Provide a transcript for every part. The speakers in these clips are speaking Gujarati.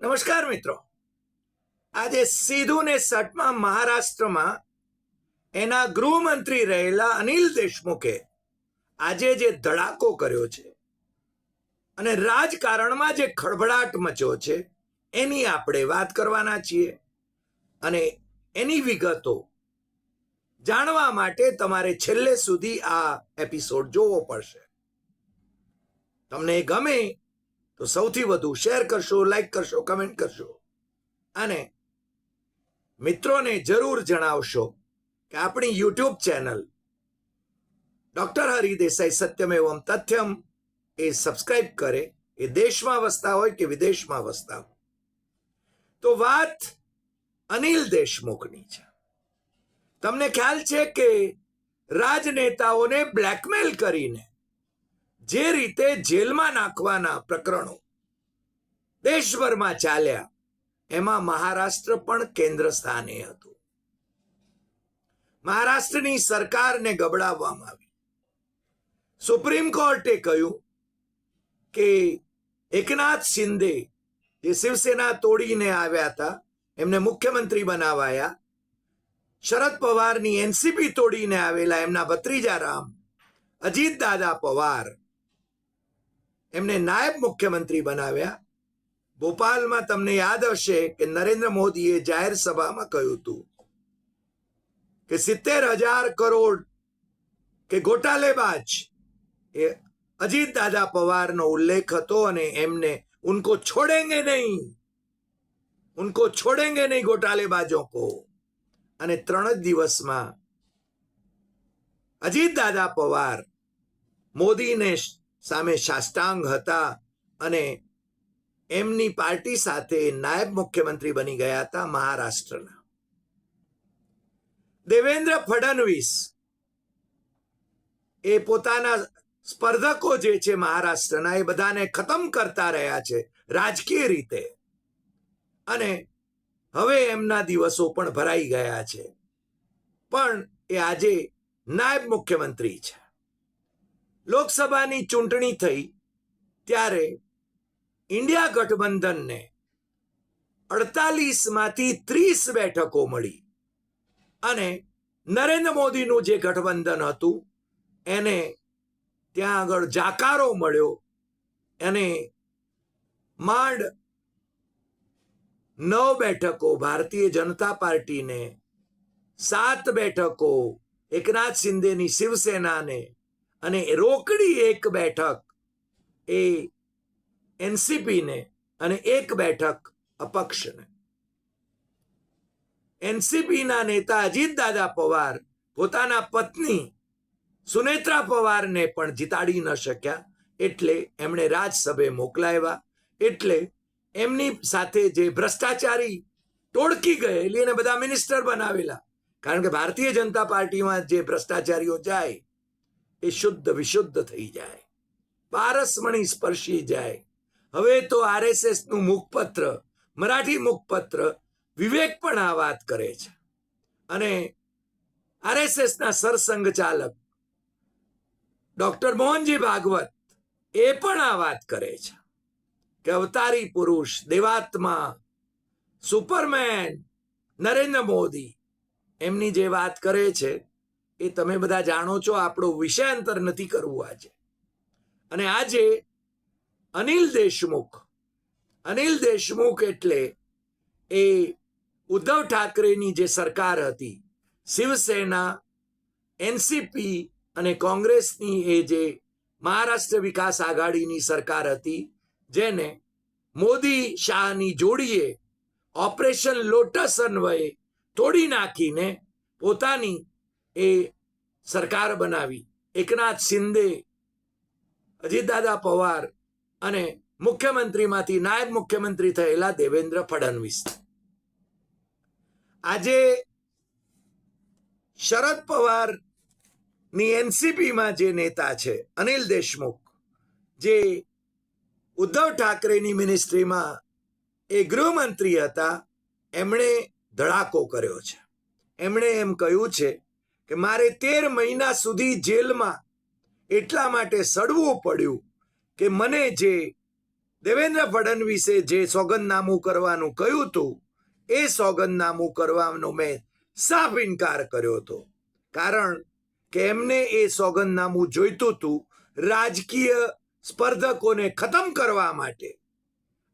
નમસ્કાર મિત્રો. આજે સીધું ને સટમાં મહારાષ્ટ્રમાં એના ગૃહમંત્રી રહેલા અનિલ દેશમુખે આજે જે ધડાકો કર્યો છે અને રાજકારણમાં જે ખળભળાટ મચ્યો છે, એની આપણે વાત કરવાના છીએ અને એની વિગતો જાણવા માટે તમારે છેલ્લે સુધી આ એપિસોડ જોવો પડશે. તમને ગમે તો સૌથી વધુ શેર કરશો લાઈક કરશો કમેન્ટ કરશો. અને મિત્રોને જરૂર જણાવશો કે આપણી યુટ્યુબ ચેનલ ડોક્ટર હરિદેસાઈ સત્યમ એવમ તથ્યમ એ સબસ્ક્રાઈબ કરે. એ દેશમાં વસતા હોય કે વિદેશમાં વસતા હોય? તો વાત અનિલ દેશમુખની છે. તમને ખ્યાલ છે કે રાજનેતાઓને બ્લેકમેલ કરીને જે રીતે જેલમાં નાખવાના પ્રકરણો દેશભરમાં ચાલ્યા, એમાં મહારાષ્ટ્ર પણ કેન્દ્ર સ્થાને હતું. મહારાષ્ટ્રની સરકારને ગબડાવવામાં આવી. સુપ્રીમ કોર્ટે કહ્યું કે એકનાથ શિંદે જે શિવસેના તોડીને આવ્યા હતા, એમને મુખ્યમંત્રી બનાવાયા. શરદ પવારની એનસીપી તોડીને આવેલા એમના ભત્રીજા રામ અજીત દાદા પવાર એમને નાયબ મુખ્યમંત્રી બનાવ્યા. ભોપાલમાં તમને યાદ હશે કે નરેન્દ્ર મોદીએ જાહેર સભામાં કહ્યું હતું કે સિત્તેર હજાર કરોડ કે ગોટાલેબાજ. એ અજીત દાદા પવારનો ઉલ્લેખ હતો અને એમને ઉનકો છોડેંગે નહીં. ઉનકો છોડેંગે નહીં ગોટાલેબાજો કો અને ત્રણ જ દિવસમાં અજીત દાદા પવાર મોદીને સામે સાષ્ટાંગ હતા અને એમની પાર્ટી સાથે નાયબ મુખ્યમંત્રી બની ગયા હતા મહારાષ્ટ્રના. દેવેન્દ્ર ફડણવીસ એ પોતાના સ્પર્ધકો જે છે મહારાષ્ટ્રના એ બધાને ખતમ કરતા રહ્યા છે રાજકીય રીતે. અને હવે એમના દિવસો પણ ભરાઈ ગયા છે. પણ એ આજે નાયબ મુખ્યમંત્રી છે. લોકસભાની ચૂંટણી થઈ ત્યારે ઇન્ડિયા ગઠબંધનને અડતાલીસમાંથી ત્રીસ બેઠકો મળી અને નરેન્દ્ર મોદીનું જે ગઠબંધન હતું, એને ત્યાં આગળ જાકારો મળ્યો અને માંડ નવ બેઠકો ભારતીય જનતા પાર્ટીને, સાત બેઠકો એકનાથ શિંદેની શિવસેનાને અને રોકડી એક બેઠક એ એનસીપીને અને એક બેઠક અપક્ષને એનસીપીના નેતા અજીત દાદા પવાર પોતાના પત્ની સુનેત્રા પવારને પણ જીતાડી ન શક્યા. એટલે એમણે રાજસભે મોકલાવ્યા. એટલે એમની સાથે જે ભ્રષ્ટાચારી ટોળકી ગયેલી અને બધા મિનિસ્ટર બનાવેલા. કારણ કે ભારતીય જનતા પાર્ટીમાં જે ભ્રષ્ટાચારીઓ જાય એ શુદ્ધ વિશુદ્ધ થઈ જાય. પારસમણી સ્પર્શી જાય. હવે તો આરએસએસનું મુખપત્ર, મરાઠી મુખપત્ર વિવેક પણ આ વાત કરે છે. અને આરએસએસ ના સરસંઘ ચાલક ડોક્ટર મોહનજી ભાગવત એ પણ આ વાત કરે છે કે અવતારી પુરુષ, દેવાત્મા, સુપરમેન નરેન્દ્ર મોદી એમની જે વાત કરે છે એ તમે બધા જાણો છો, આપણો વિષયાંતર નથી કરવું આજે. અને આજે અનિલ દેશમુખ અનિલ દેશમુખ એટલે એ ઉદ્ધવ ઠાકરેની જે સરકાર હતી, શિવસેના, એનસીપી અને કોંગ્રેસની એ જે મહારાષ્ટ્ર વિકાસ આઘાડીની સરકાર હતી, જેને મોદી શાહની જોડીએ ઓપરેશન લોટસ અન્વયે તોડી નાખીને પોતાની એ સરકાર બનાવી. એકનાથ શિંદે, અજીતદાદા પવાર અને મુખ્યમંત્રીમાંથી નાયબ મુખ્યમંત્રી થયેલા દેવેન્દ્ર ફડણવીસ. આજે શરદ પવારની એનસીપીમાં જે નેતા છે, અનિલ દેશમુખ, જે ઉદ્ધવ ઠાકરેની મિનિસ્ટ્રીમાં એ ગૃહમંત્રી હતા, એમણે ધડાકો કર્યો છે. એમણે એમ કહ્યું છે કે મારે તેર મહિના સુધી જેલમાં એટલા માટે સડવું પડ્યું કે મને જે દેવેન્દ્ર ફડણવીસે જે સોગંદનામું કરવાનું કહ્યું હતું, એ સોગંદનામું કરવાનો મેં સાફ ઇનકાર કર્યો હતો. કારણ કે એમને એ સોગંદનામું જોઈતું હતું રાજકીય સ્પર્ધકોને ખતમ કરવા માટે.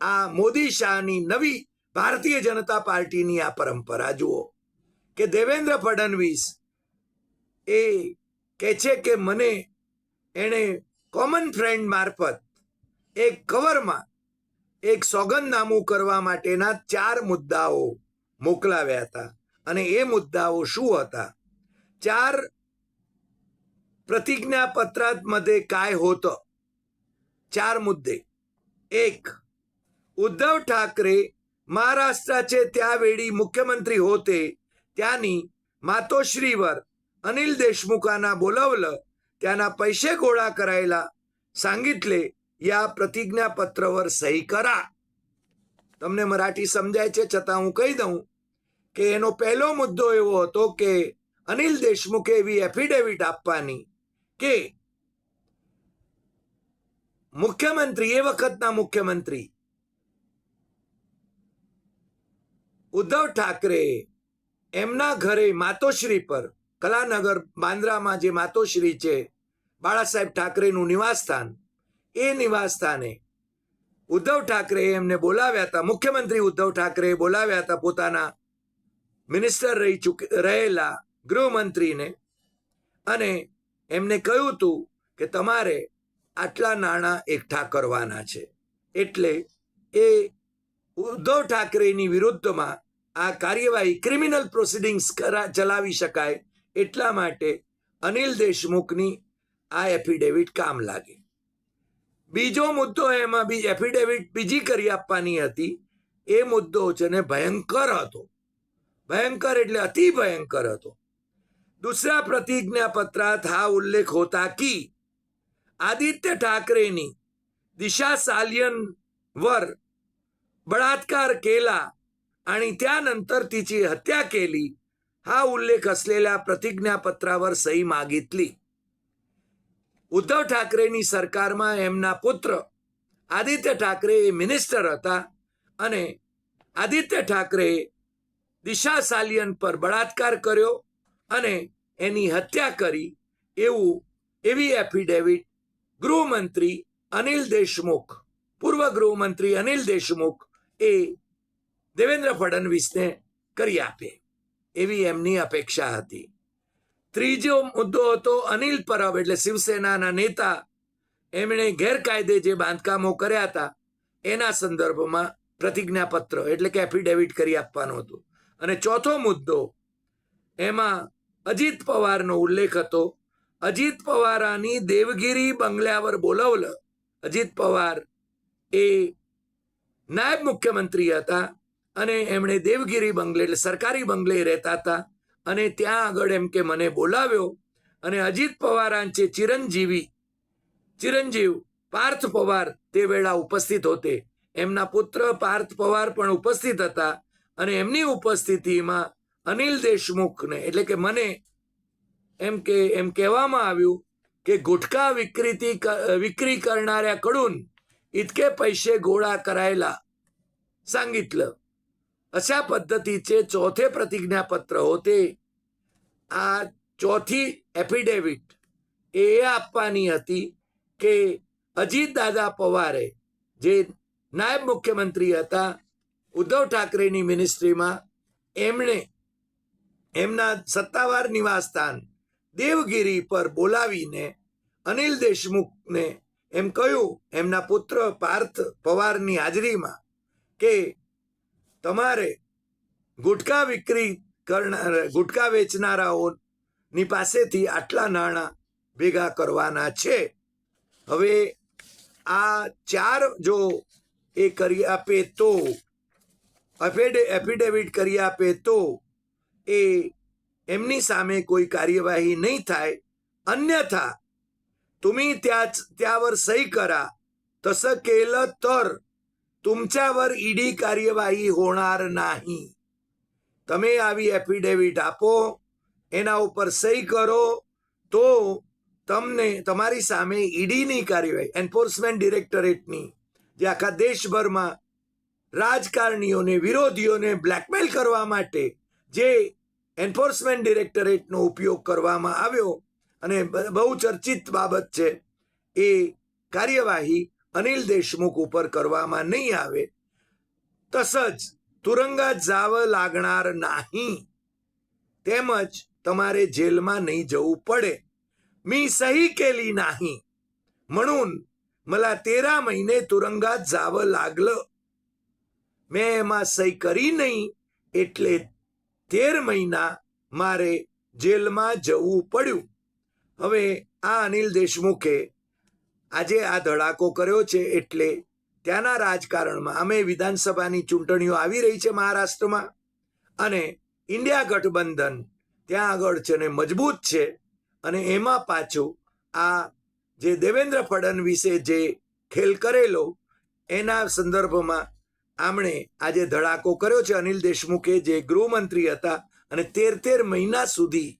આ મોદી શાહની નવી ભારતીય જનતા પાર્ટીની આ પરંપરા. જુઓ કે દેવેન્દ્ર ફડણવીસ એ કહે છે કે મને એણે કોમન ફ્રેન્ડ મારફત એક કવરમાં એક સોગંદનામું કરવા માટેના ચાર મુદ્દાઓ મોકલાવ્યા હતા અને એ મુદ્દાઓ શું હતા ચાર प्रतिज्ञा पत्रामध्ये काय होतं चार मुद्दे एक उद्धव ठाकरे महाराष्ट्राचे त्यावेळी मुख्यमंत्री होते त्यांनी मातोश्रीवर अनिल देशमुखांना बोलवलं त्यांना पैसे गोळा करायला सांगितले या प्रतिज्ञापत्रावर સહી કરા તમને મરાઠી સમજાય છે છતાં હું કહી દઉં કે એનો પહેલો મુદ્દો એવો હતો કે અનિલ દેશમુખે એવી એફિડેવિટ આપવાની કે મુખ્યમંત્રી એ વખતના મુખ્યમંત્રી ઉદ્ધવ ઠાકરે એમના ઘરે માતોશ્રી પર કલાનગર બાંદ્રામાં જે માતોશ્રી છે, બાળાસાહેબ ઠાકરેનું નિવાસસ્થાન, એ નિવાસસ્થાને ઉદ્ધવ ઠાકરે એમને બોલાવ્યા હતા. મુખ્યમંત્રી ઉદ્ધવ ઠાકરે બોલાવ્યા હતા પોતાના મિનિસ્ટર રહી ચૂક, રહેલા ગૃહમંત્રીને અને એમને કહ્યું હતું કે તમારે આટલા નાણાં એકઠા કરવાના છે. એટલે એ ઉદ્ધવ ઠાકરેની વિરુદ્ધમાં આ કાર્યવાહી ક્રિમિનલ પ્રોસિડિંગ્સ ચલાવી શકાય એટલા માટે અનિલ દેશમુખની આ એફિડેવિટ કામ લાગે બીજો મુદ્દો એમાં બી એફિડેવિટ બીજી કરી આપવાની હતી એ મુદ્દો છે ને ભયંકર હતો भयंकर એટલે અતિ ભયંકર હતો दूसरा प्रतिज्ञा पत्रात हा उल्लेख होता की आदित्य ठाकरेंनी दिशा सालियन वर बळात्कार केला आणि त्यानंतर तिची हत्या केली हा उल्लेख असलेल्या प्रतिज्ञापत्रावर सही मागितली ઉદ્ધવ ઠાકરેની સરકારમાં એમના પુત્ર આદિત્ય ઠાકરે એ મિનિસ્ટર હતા અને આદિત્ય ઠાકરે દિશા સાલિયન પર બળાત્કાર કર્યો અને એની હત્યા કરી એવું એવી એફિડેવિટ ગૃહમંત્રી અનિલ દેશમુખ પૂર્વ ગૃહમંત્રી અનિલ દેશમુખ એ દેવેન્દ્ર ફડણવીસને કરી આપે એવી એમની અપેક્ષા હતી. ત્રીજો મુદ્દો હતો અનિલ પરબ એટલે શિવસેનાના નેતા. એમણે ગેરકાયદે જે બાંધકામો કર્યા હતા, એના સંદર્ભમાં પ્રતિજ્ઞાપત્ર એટલે કે એફિડેવિટ કરી આપવાનું હતું. અને ચોથો મુદ્દો, એમાં અજીત પવારનો ઉલ્લેખ હતો. અજીત પવારાની દેવગીરી બંગલ્યાવર બોલાવલ. અજીત પવાર એ નાયબ મુખ્યમંત્રી હતા. અને એમણે દેવગીરી બંગલે એટલે સરકારી બંગલે રહેતા હતા. અને ત્યાં આગળ એમ કે મને બોલાવ્યો અને અજીત પવારાંચે ચિરંજીવી, ચિરંજીવ પાર્થ પવાર તે વેળા ઉપસ્થિત હોતે. એમના પુત્ર પાર્થ પવાર પણ ઉપસ્થિત હતા અને એમની ઉપસ્થિતિમાં અનિલ દેશમુખને, એટલે કે મને, એમ કે, એમ કહેવામાં આવ્યું કે ગુટખા વિક્રીતિ વિક્રી કરનાર્યા कडून इतके પૈસે ગોળા કરાયેલા सांगितलं અશા પદ્ધતિ છે ચોથે પ્રતિજ્ઞાપત્ર હોતે આ ચોથી એફિડેવિટ એ આપવાની હતી કે અજીત દાદા પવારે જે નાયબ મુખ્યમંત્રી હતા ઉદ્ધવ ઠાકરેની મિનિસ્ટ્રીમાં એમણે એમના સત્તાવાર નિવાસસ્થાન દેવગીરી પર બોલાવીને અનિલ દેશમુખને એમ કહ્યું એમના પુત્ર પાર્થ પવારની હાજરીમાં કે તમારે ગુટખા વિક્રી કરનાર ગુટખા વેચનારાઓની પાસેથી આટલા નાણાં ભેગા કરવાના છે હવે આ ચાર જો એ કરી આપે તો એફિડે એફિડેવિટ કરી આપે તો એ એમની સામે કોઈ कार्यवाही નહીં થાય अन्यथा तुम्ही त्या त्यावर सही करा तसं केलं तर तुमच्यावर ईडी कार्यवाही होणार नाही તમે આવી એફિડેવિટ આપો એના ઉપર સહી કરો તો તમને તમારી સામે ઈડીની કાર્યવાહી એન્ફોર્સમેન્ટ ડિરેક્ટરેટની જે આખા દેશભરમાં રાજકારણીઓને વિરોધીઓને બ્લેકમેલ કરવા માટે જે એન્ફોર્સમેન્ટ ડિરેક્ટરેટનો ઉપયોગ કરવામાં આવ્યો અને બ- બહુ ચર્ચિત બાબત છે એ કાર્યવાહી અનિલ દેશમુખ ઉપર કરવામાં નહીં આવે તસજ તુરંગાત જાવ લાગणार નહીં તેમજ તમાरे જેલમાં નહીં જવું પડે मी सही केली नाही म्हणून मला तेरा महिने तुरुंगात जावं लागलं મેં એમાં સહી કરી નહીં એટલે તેર મહિના મારે જેલમાં જવું પડ્યું હવે આ અનિલ દેશમુખે આજે આ ધડાકો કર્યો છે એટલે ત્યાંના રાજકારણમાં અમે વિધાનસભાની ચૂંટણીઓ આવી રહી છે મહારાષ્ટ્રમાં અને ઇન્ડિયા ગઠબંધન ત્યાં આગળ છે ને મજબૂત છે અને એમાં પાછું આ જે દેવેન્દ્ર ફડણવીસે જે ખેલ કરેલો, એના સંદર્ભમાં આમણે આજે ધડાકો કર્યો છે. અનિલ દેશમુખે જે ગૃહમંત્રી હતા અને તેર તેર મહિના સુધી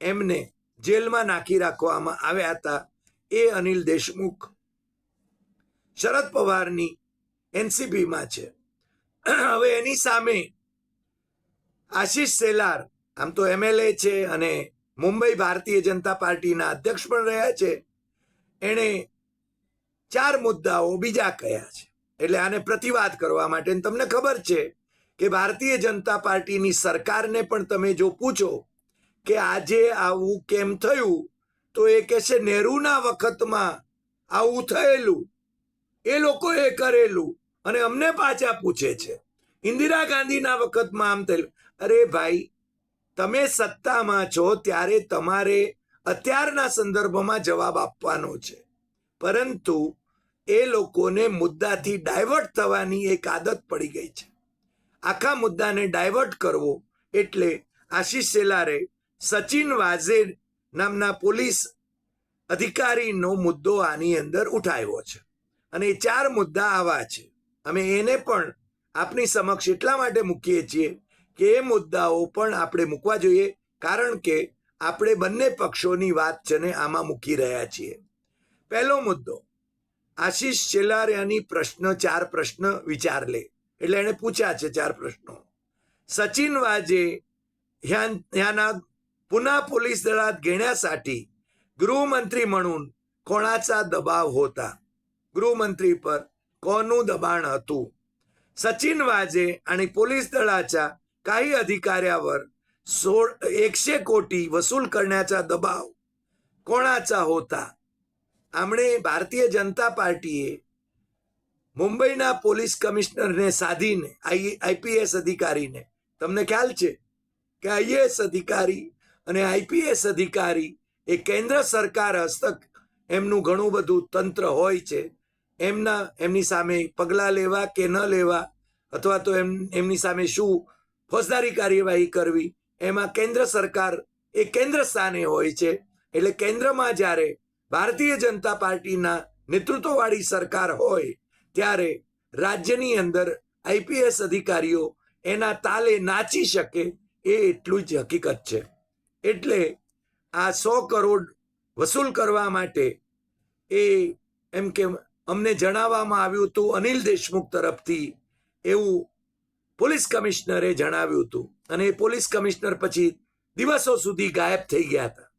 એમને જેલમાં નાખી રાખવામાં આવ્યા હતા. એ અનિલ દેશમુખ. શરદ પવારની એનસીપીમાં છે. હવે એની સામે આશીષ સેલાર, આમ તો એમએલએ છે અને મુંબઈ ભારતીય જનતા પાર્ટીના અધ્યક્ષ પણ રહ્યા છે. એણે ચાર મુદ્દાઓ બીજા કયા છે. એટલે આને પ્રતિવાદ કરવા માટે તમને ખબર છે કે ભારતીય જનતા પાર્ટીની સરકારને પણ તમે જો પૂછો કે આજે આવું કેમ થયું તો એ કહેશે નહેરુના વખતમાં આવું થયેલું, એ લોકોએ કરેલું અને અમને પાછા પૂછે છે. ઇન્દિરા ગાંધીના વખતમાં આમ થયેલું. અરે ભાઈ, તમે સત્તામાં છો ત્યારે તમારે અત્યારના સંદર્ભમાં જવાબ આપવાનો છે. પરંતુ એ લોકોને મુદ્દાથી ડાયવર્ટ થવાની એક આદત પડી ગઈ છે. આખા મુદ્દાને ડાયવર્ટ કરવો એટલે આશીષ સેલારે સચિન વાઝે નામના પોલીસ અધિકારીનો મુદ્દો આની અંદર ઉઠાવ્યો છે. અને એ ચાર મુદ્દા આવા છે. અમે એને પણ આપની સમક્ષ એટલા માટે મૂકીએ છીએ કે એ મુદ્દાઓ પણ આપણે મૂકવા જોઈએ, કારણ કે આપણે બંને પક્ષોની વાત છે ને આમાં મૂકી રહ્યા છીએ. પહેલો મુદ્દો, આશીષ છેલ્લારિયાની પ્રશ્ન, ચાર પ્રશ્ન વિચાર લે. એટલે એણે પૂછ્યા છે ચાર પ્રશ્નો. સચિન વાજે યાના पुन्हा पोलीस दलात घेण्यासाठी गृहमंत्री म्हणून कोणाचा दबाव होता गृहमंत्रीपर कोणू दबाण હતું सचिन वाजे आणि पोलीस दलाच्या काही अधिकाऱ्यावर सोळ एकशे कोटी वसूल करण्याचा दबाव कोणाचा होता આમણે ભારતીય જનતા પાર્ટીએ મુંબઈના પોલીસ કમિશનરને સાધીને આઈપીએસ અધિકારીને તમને ખ્યાલ છે કે આઈએએસ અધિકારી અને આઈપીએસ અધિકારી એ કેન્દ્ર સરકાર હસ્તક એમનું ઘણું બધું તંત્ર હોય છે. એમના, એમની સામે પગલાં લેવા કે ન લેવા, અથવા તો એમ, એમની સામે શું ફોજદારી કાર્યવાહી કરવી, એમાં કેન્દ્ર સરકાર એ કેન્દ્ર સ્થાને હોય છે. એટલે કેન્દ્રમાં જ્યારે ભારતીય જનતા પાર્ટીના નેતૃત્વવાળી સરકાર હોય, ત્યારે રાજ્યની અંદર આઈપીએસ અધિકારીઓ એના તાલે નાચી શકે એ એટલું જ હકીકત છે. એટલે આ સો કરોડ વસૂલ કરવા માટે એ એમ કે અમને જણાવવામાં આવ્યું હતું અનિલ દેશમુખ તરફથી એવું પોલીસ કમિશનરે જણાવ્યું હતું અને એ પોલીસ કમિશનર પછી દિવસો સુધી ગાયબ થઈ ગયા હતા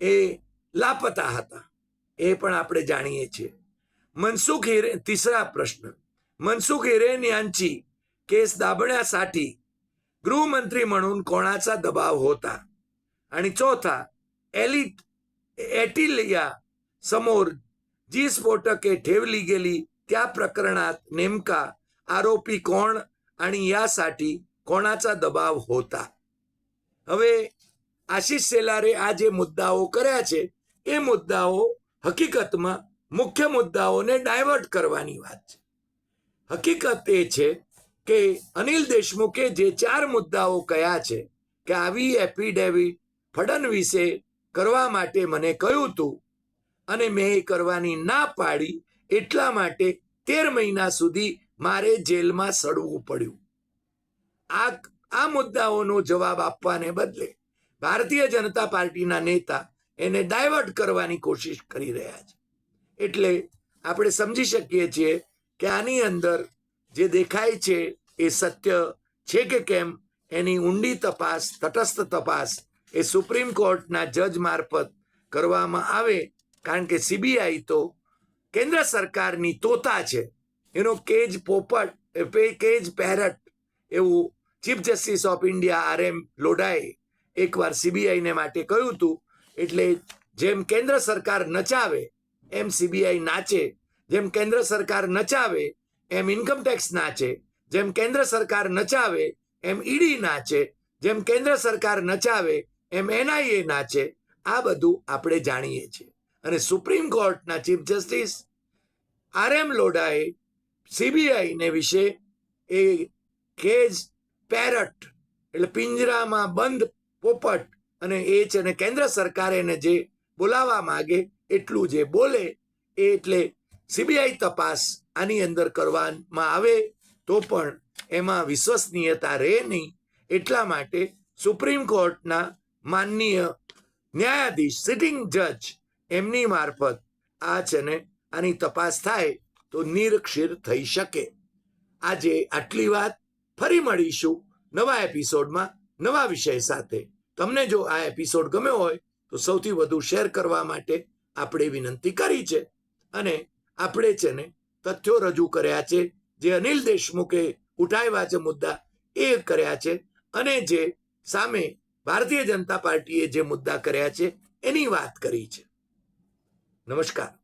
એ लापता હતા એ પણ આપણે જાણીએ છીએ मनसुख हिरे तिसरा प्रश्न मनसुख हिरेन यांची केस दाबण्यासाठी गृहमंत्री म्हणून कोणाचा दबाव होता आणि चौथा एलिट एटिलिया समोर जी स्फोटके ठेवली गेली त्या प्रकरणात नेमका आरोपी कोण आणि यासाठी कोणाचा दबाव होता હવે આશીષ સેલારે આ જે મુદ્દાઓ કર્યા છે એ મુદ્દાઓ હકીકતમાં મુખ્ય મુદ્દાઓને ડાયવર્ટ કરવાની વાત છે હકીકત એ છે કે અનિલ દેશમુખે જે ચાર મુદ્દાઓ કયા છે કે આવી એફિડેવિટ ફડણવીસે કરવા માટે મને કહ્યું હતું અને મેં એ કરવાની ના પાડી એટલા માટે તેર મહિના સુધી મારે જેલમાં સડવું પડ્યું. આ આ મુદ્દાઓનો જવાબ આપવાને બદલે ભારતીય જનતા પાર્ટીના નેતા એને ડાયવર્ટ કરવાની કોશિશ કરી રહ્યા છે. એટલે આપણે સમજી શકીએ છીએ કે આની અંદર જે દેખાય છે એ સત્ય છે કે કેમ એની ઊંડી તપાસ, તટસ્થ તપાસ એ સુપ્રીમ કોર્ટના જજ મારફત કરવામાં આવે, કારણ કે સીબીઆઈ તો કેન્દ્ર સરકારની તોતા છે. એનો કેજ પોપટ કેજ પેરટ એવું chief justice of India R M લોઢાએ એકવાર સીબીઆઈને માટે કહ્યું હતું. એટલે જેમ કેન્દ્ર સરકાર નચાવે, એમ સીબીઆઈ નાચે. જેમ કેન્દ્ર સરકાર નચાવે, એમ ઇન્કમટેક્સ નાચે. જેમ કેન્દ્ર સરકાર નચાવે, એમ ઈડી નાચે. જેમ કેન્દ્ર સરકાર નચાવે એમ એનઆઈએ નાચે આ બધું આપણે જાણીએ છીએ. અને સુપ્રીમ કોર્ટના ચીફ જસ્ટિસ આર એમ લોઢાએ સીબીઆઈને વિશે એ કેજ, પેરટ એટલે પિંજરામાં બંધ પોપટ અને એ છે અને કેન્દ્ર સરકાર એને જે બોલાવવા માગે એટલું જે બોલે એ એટલે સીબીઆઈ તપાસ આની અંદર કરવામાં આવે તો પણ એમાં વિશ્વસનીયતા રહે નહીં. એટલા માટે સુપ્રીમ કોર્ટના માનનીય ન્યાયાધીશ સિટિંગ જજ એમની મારફત આ છે ને આની તપાસ થાય તો નિરક્ષીર થઈ શકે. આજે આટલી વાત ફરી મળીશું નવા એપિસોડમાં નવા વિષય સાથે. તમને જો આ એપિસોડ ગમ્યો હોય તો સૌથી વધુ શેર કરવા માટે આપણે વિનંતી કરી છે. અને આપણે છે ને તથ્યો રજૂ કર્યા છે, જે અનિલ દેશમુખે ઉઠાવ્યા છે મુદ્દા એ કર્યા છે અને જે સામે ભારતીય જનતા પાર્ટીએ જે મુદ્દા કર્યા છે એની વાત કરી છે. નમસ્કાર.